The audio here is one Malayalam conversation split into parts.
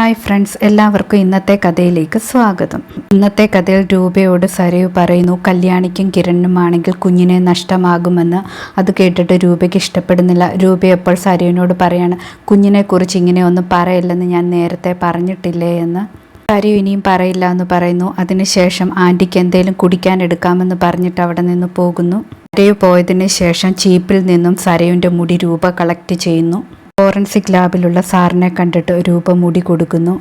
ഹായ് ഫ്രണ്ട്സ് എല്ലാവർക്കും ഇന്നത്തെ കഥയിലേക്ക് സ്വാഗതം. ഇന്നത്തെ കഥയിൽ രൂപയോട് സരയു പറയുന്നു കല്യാണിക്കും കിരണിനുമാണെങ്കിൽ കുഞ്ഞിനെ നഷ്ടമാകുമെന്ന്. അത് കേട്ടിട്ട് രൂപയ്ക്ക് ഇഷ്ടപ്പെടുന്നില്ല. രൂപ എപ്പോൾ സരയുവിനോട് പറയാണ് കുഞ്ഞിനെക്കുറിച്ച് ഇങ്ങനെ ഒന്നും പറയില്ലെന്ന് ഞാൻ നേരത്തെ പറഞ്ഞിട്ടില്ലേ എന്ന്. സരയു ഇനിയും പറയില്ല എന്ന് പറയുന്നു. അതിനുശേഷം ആന്റിക്ക് എന്തെങ്കിലും കുടിക്കാൻ എടുക്കാമെന്ന് പറഞ്ഞിട്ട് അവിടെ നിന്ന് പോകുന്നു. സരയു പോയതിന് ശേഷം ചീപ്പിൽ നിന്നും സരയുവിന്റെ മുടി രൂപ കളക്ട് ചെയ്യുന്നു. ഫോറൻസിക് ലാബിലുള്ള സാറിനെ കണ്ടിട്ട് രൂപ മുടി കൊടുക്കുന്നു.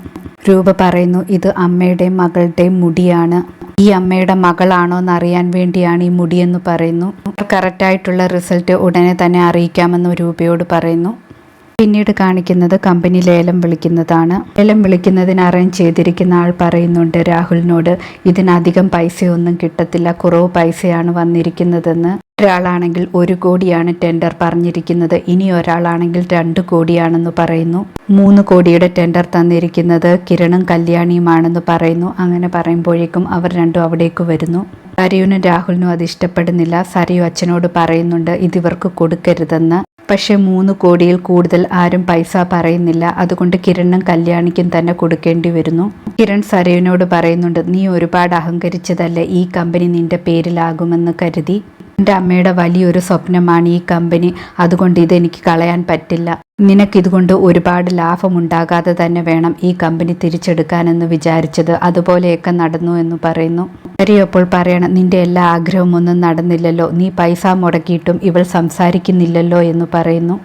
രൂപ പറയുന്നു ഇത് അമ്മയുടെയും മകളുടെയും മുടിയാണ്. ഈ അമ്മയുടെ മകളാണോ എന്ന് അറിയാൻ വേണ്ടിയാണ് ഈ മുടിയെന്ന് പറയുന്നു. കറക്റ്റായിട്ടുള്ള റിസൾട്ട് ഉടനെ തന്നെ അറിയിക്കാമെന്ന് രൂപയോട് പറയുന്നു. പിന്നീട് കാണിക്കുന്നത് കമ്പനി ലേലം വിളിക്കുന്നതാണ്. ലേലം വിളിക്കുന്നതിന് അറേഞ്ച് ചെയ്തിരിക്കുന്ന ആൾ പറയുന്നുണ്ട് രാഹുലിനോട് ഇതിനധികം പൈസയൊന്നും കിട്ടത്തില്ല കുറവ് പൈസയാണ് വന്നിരിക്കുന്നതെന്ന്. ഒരാളാണെങ്കിൽ ഒരു കോടിയാണ് ടെൻഡർ പറഞ്ഞിരിക്കുന്നത് ഇനി ഒരാളാണെങ്കിൽ രണ്ട് കോടിയാണെന്ന് പറയുന്നു. മൂന്ന് കോടിയുടെ ടെൻഡർ തന്നിരിക്കുന്നത് കിരണും കല്യാണിയുമാണെന്ന് പറയുന്നു. അങ്ങനെ പറയുമ്പോഴേക്കും അവർ രണ്ടും അവിടേക്ക് വരുന്നു. സരയുനും രാഹുലിനും അത് ഇഷ്ടപ്പെടുന്നില്ല. സരയു അച്ഛനോട് പറയുന്നുണ്ട് ഇതിവർക്ക് കൊടുക്കരുതെന്ന്. പക്ഷേ മൂന്ന് കോടിയിൽ കൂടുതൽ ആരും പൈസ പറയുന്നില്ല. അതുകൊണ്ട് കിരണും കല്യാണിക്കും തന്നെ കൊടുക്കേണ്ടി വരുന്നു. കിരൺ സരയുവിനോട് പറയുന്നുണ്ട് നീ ഒരുപാട് അഹങ്കരിച്ചതല്ലേ? ഈ കമ്പനി നിന്റെ പേരിലാകുമെന്ന് കരുതി. എന്റെ അമ്മയുടെ വലിയൊരു സ്വപ്നമാണ് ഈ കമ്പനി അതുകൊണ്ട് ഇതെനിക്ക് കളയാൻ പറ്റില്ല. നിനക്കിതുകൊണ്ട് ഒരുപാട് ലാഭമുണ്ടാകാതെ തന്നെ വേണം ഈ കമ്പനി തിരിച്ചെടുക്കാനെന്ന് വിചാരിച്ചത്. അതുപോലെയൊക്കെ നടന്നു എന്ന് പറയുന്നു. അപ്പോൾ പറയണം നിന്റെ എല്ലാ ആഗ്രഹവും ഒന്നും നടന്നില്ലല്ലോ. നീ പൈസ മുടക്കിയിട്ടും ഇവൾ സംസാരിക്കുന്നില്ലല്ലോ എന്ന് പറയുന്നു.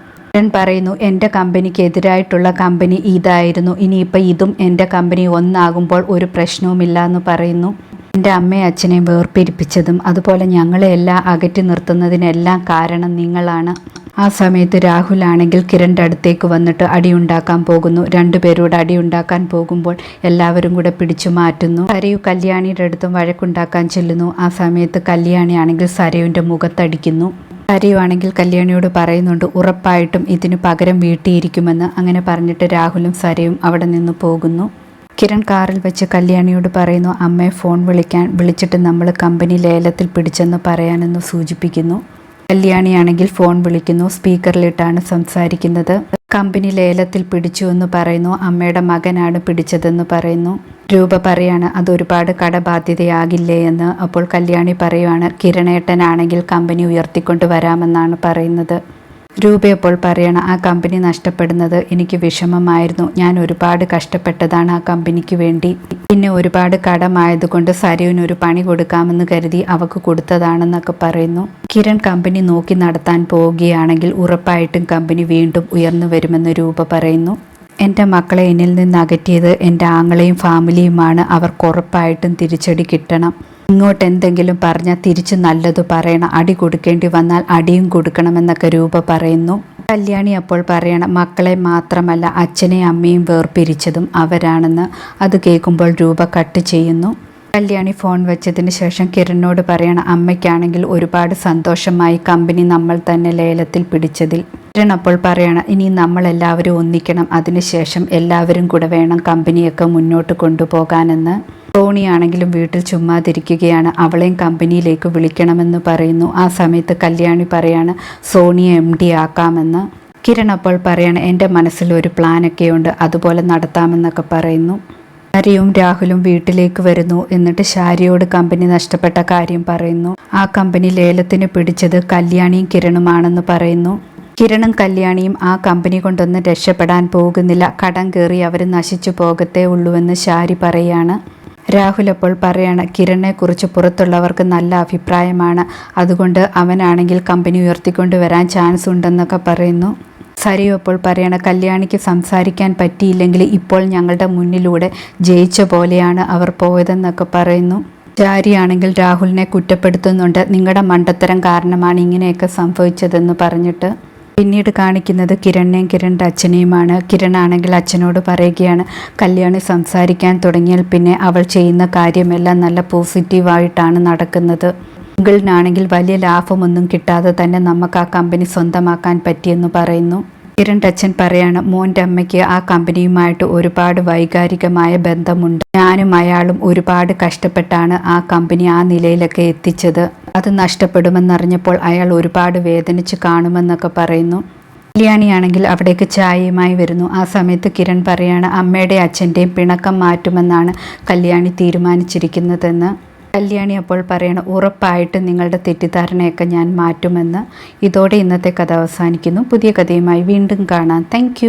പറയുന്നു എന്റെ കമ്പനിക്ക് എതിരായിട്ടുള്ള കമ്പനി ഇതായിരുന്നു. ഇനിയിപ്പോൾ ഇതും എന്റെ കമ്പനി ഒന്നാകുമ്പോൾ ഒരു പ്രശ്നവുമില്ല എന്ന് പറയുന്നു. എന്റെ അമ്മയും അച്ഛനെയും വേർപിരിപ്പിച്ചതും അതുപോലെ ഞങ്ങളെ എല്ലാം അകറ്റി നിർത്തുന്നതിനെല്ലാം കാരണം നിങ്ങളാണ്. ആ സമയത്ത് രാഹുൽ രാഹുലാണെങ്കിൽ കിരണിന്റെ അടുത്തേക്ക് വന്നിട്ട് അടിയുണ്ടാക്കാൻ പോകുന്നു. രണ്ടുപേരോട് അടിയുണ്ടാക്കാൻ പോകുമ്പോൾ എല്ലാവരും കൂടെ പിടിച്ചു മാറ്റുന്നു. സരയു കല്യാണിയുടെ അടുത്തും വഴക്കുണ്ടാക്കാൻ ചെല്ലുന്നു. ആ സമയത്ത് കല്യാണി ആണെങ്കിൽ സരയുവിന്റെ മുഖത്തടിക്കുന്നു. സരയുവാണെങ്കിൽ കല്യാണിയോട് പറയുന്നുണ്ട് ഉറപ്പായിട്ടും ഇതിന് പകരം വീട്ടിയിരിക്കുമെന്ന്. അങ്ങനെ പറഞ്ഞിട്ട് രാഹുലും സരയും അവിടെ നിന്ന് പോകുന്നു. കിരൺ കാറിൽ വെച്ച് കല്യാണിയോട് പറയുന്നു അമ്മയെ ഫോൺ വിളിക്കാൻ വിളിച്ചിട്ട് നമ്മൾ കമ്പനി ലേലത്തിൽ പിടിച്ചെന്ന് പറയാനെന്ന് സൂചിപ്പിക്കുന്നു. കല്യാണിയാണെങ്കിൽ ഫോൺ വിളിക്കുന്നു സ്പീക്കറിലിട്ടാണ് സംസാരിക്കുന്നത്. കമ്പനി ലേലത്തിൽ പിടിച്ചു എന്ന് പറയുന്നു അമ്മയുടെ മകനാണ് പിടിച്ചതെന്ന് പറയുന്നു. രൂപ പറയാണ് അത് ഒരുപാട് കടബാധ്യതയാകില്ലേ എന്ന്. അപ്പോൾ കല്യാണി പറയുവാണ് കിരണേട്ടനാണെങ്കിൽ കമ്പനി ഉയർത്തിക്കൊണ്ട് വരാമെന്നാണ് പറയുന്നത്. രൂപയപ്പോൾ പറയണം ആ കമ്പനി നഷ്ടപ്പെടുന്നത് എനിക്ക് വിഷമമായിരുന്നു. ഞാൻ ഒരുപാട് കഷ്ടപ്പെട്ടതാണ് ആ കമ്പനിക്ക് വേണ്ടി. പിന്നെ ഒരുപാട് കടമായതുകൊണ്ട് സരയുവിന് ഒരു പണി കൊടുക്കാമെന്ന് കരുതി അവക്ക് കൊടുത്തതാണെന്നൊക്കെ പറയുന്നു. കിരൺ കമ്പനി നോക്കി നടത്താൻ പോവുകയാണെങ്കിൽ ഉറപ്പായിട്ടും കമ്പനി വീണ്ടും ഉയർന്നു വരുമെന്ന് രൂപ പറയുന്നു. എന്റെ മക്കളെ എന്നിൽ നിന്ന് അകറ്റിയത് എന്റെ ആങ്ങളെയും ഫാമിലിയുമാണ്. അവർക്ക് ഉറപ്പായിട്ടും തിരിച്ചടി കിട്ടണം. ഇങ്ങോട്ട് എന്തെങ്കിലും പറഞ്ഞാൽ തിരിച്ചു നല്ലത് പറയണം. അടി കൊടുക്കേണ്ടി വന്നാൽ അടിയും കൊടുക്കണമെന്നൊക്കെ രൂപ പറയുന്നു. കല്യാണി അപ്പോൾ പറയണം മക്കളെ മാത്രമല്ല അച്ഛനെയും അമ്മയും വേർപിരിച്ചതും അവരാണെന്ന്. അത് കേൾക്കുമ്പോൾ രൂപ കട്ട് ചെയ്യുന്നു. കല്യാണി ഫോൺ വെച്ചതിന് ശേഷം കിരണിനോട് പറയണം അമ്മയ്ക്കാണെങ്കിൽ ഒരുപാട് സന്തോഷമായി കമ്പനി നമ്മൾ തന്നെ ലേലത്തിൽ പിടിച്ചതിൽ. കിരൺ അപ്പോൾ പറയണം ഇനി നമ്മൾ എല്ലാവരും ഒന്നിക്കണം അതിനുശേഷം എല്ലാവരും കൂടെ വേണം കമ്പനിയൊക്കെ മുന്നോട്ട് കൊണ്ടുപോകാനെന്ന്. സോണിയാണെങ്കിലും വീട്ടിൽ ചുമ്മാതിരിക്കുകയാണ്. അവളെയും കമ്പനിയിലേക്ക് വിളിക്കണമെന്ന് പറയുന്നു. ആ സമയത്ത് കല്യാണി പറയാണ് സോണിയ എം ഡി ആക്കാമെന്ന്. കിരൺ അപ്പോൾ പറയാണ് എന്റെ മനസ്സിൽ ഒരു പ്ലാനൊക്കെയുണ്ട്. അതുപോലെ നടത്താമെന്നൊക്കെ പറയുന്നു. ഹരിയും രാഹുലും വീട്ടിലേക്ക് വരുന്നു. എന്നിട്ട് ഷാരിയോട് കമ്പനി നഷ്ടപ്പെട്ട കാര്യം പറയുന്നു. ആ കമ്പനി ലേലത്തിന് പിടിച്ചത് കല്യാണിയും കിരണുമാണെന്ന് പറയുന്നു. കിരണും കല്യാണിയും ആ കമ്പനി കൊണ്ടൊന്നും രക്ഷപ്പെടാൻ പോകുന്നില്ല. കടം കയറി അവർ നശിച്ചു പോകത്തേ ഉള്ളൂവെന്ന് ഷാരി പറയാണ്. രാഹുൽ അപ്പോൾ പറയാണ് കിരണിനെക്കുറിച്ച് പുറത്തുള്ളവർക്ക് നല്ല അഭിപ്രായമാണ്. അതുകൊണ്ട് അവനാണെങ്കിൽ കമ്പനി ഉയർത്തിക്കൊണ്ട് വരാൻ ചാൻസ് ഉണ്ടെന്നൊക്കെ പറയുന്നു. സരി അപ്പോൾ പറയണ കല്യാണിക്ക് സംസാരിക്കാൻ പറ്റിയില്ലെങ്കിൽ ഇപ്പോൾ ഞങ്ങളുടെ മുന്നിലൂടെ ജയിച്ച പോലെയാണ് അവർ പോയതെന്നൊക്കെ പറയുന്നു. ചാരിയാണെങ്കിൽ രാഹുലിനെ കുറ്റപ്പെടുത്തുന്നുണ്ട്. നിങ്ങളുടെ മണ്ടത്തരം കാരണമാണ് ഇങ്ങനെയൊക്കെ സംഭവിച്ചതെന്ന് പറഞ്ഞിട്ട്. പിന്നീട് കാണിക്കുന്നത് കിരണിനെയും കിരണിന്റെ അച്ഛനെയുമാണ്. കിരൺ ആണെങ്കിൽ അച്ഛനോട് പറയുകയാണ് കല്യാണി സംസാരിക്കാൻ തുടങ്ങിയാൽ പിന്നെ അവൾ ചെയ്യുന്ന കാര്യമെല്ലാം നല്ല പോസിറ്റീവായിട്ടാണ് നടക്കുന്നത്. ഗിളിനാണെങ്കിൽ വലിയ ലാഭമൊന്നും കിട്ടാതെ തന്നെ നമുക്ക് ആ കമ്പനി സ്വന്തമാക്കാൻ പറ്റിയെന്ന് പറയുന്നു. കിരൺ അച്ഛൻ പറയാണ് മോന്റെ അമ്മയ്ക്ക് ആ കമ്പനിയുമായിട്ട് ഒരുപാട് വൈകാരികമായ ബന്ധമുണ്ട്. ഞാനും അയാളും ഒരുപാട് കഷ്ടപ്പെട്ടാണ് ആ കമ്പനി ആ നിലയിലൊക്കെ എത്തിച്ചത്. അത് നഷ്ടപ്പെടുമെന്നറിഞ്ഞപ്പോൾ അയാൾ ഒരുപാട് വേദനിച്ച് കാണുമെന്നൊക്കെ പറയുന്നു. കല്യാണിയാണെങ്കിൽ അവിടേക്ക് ചായയുമായി വരുന്നു. ആ സമയത്ത് കിരൺ പറയാണ് അമ്മയുടെ അച്ഛന്റെയും പിണക്കം മാറ്റുമെന്നാണ് കല്യാണി തീരുമാനിച്ചിരിക്കുന്നതെന്ന്. കല്യാണി അപ്പോൾ പറയണം ഉറപ്പായിട്ട് നിങ്ങളുടെ തെറ്റിദ്ധാരണയൊക്കെ ഞാൻ മാറ്റുമെന്ന്. ഇതോടെ ഇന്നത്തെ കഥ അവസാനിക്കുന്നു. പുതിയ കഥയുമായി വീണ്ടും കാണാം. താങ്ക്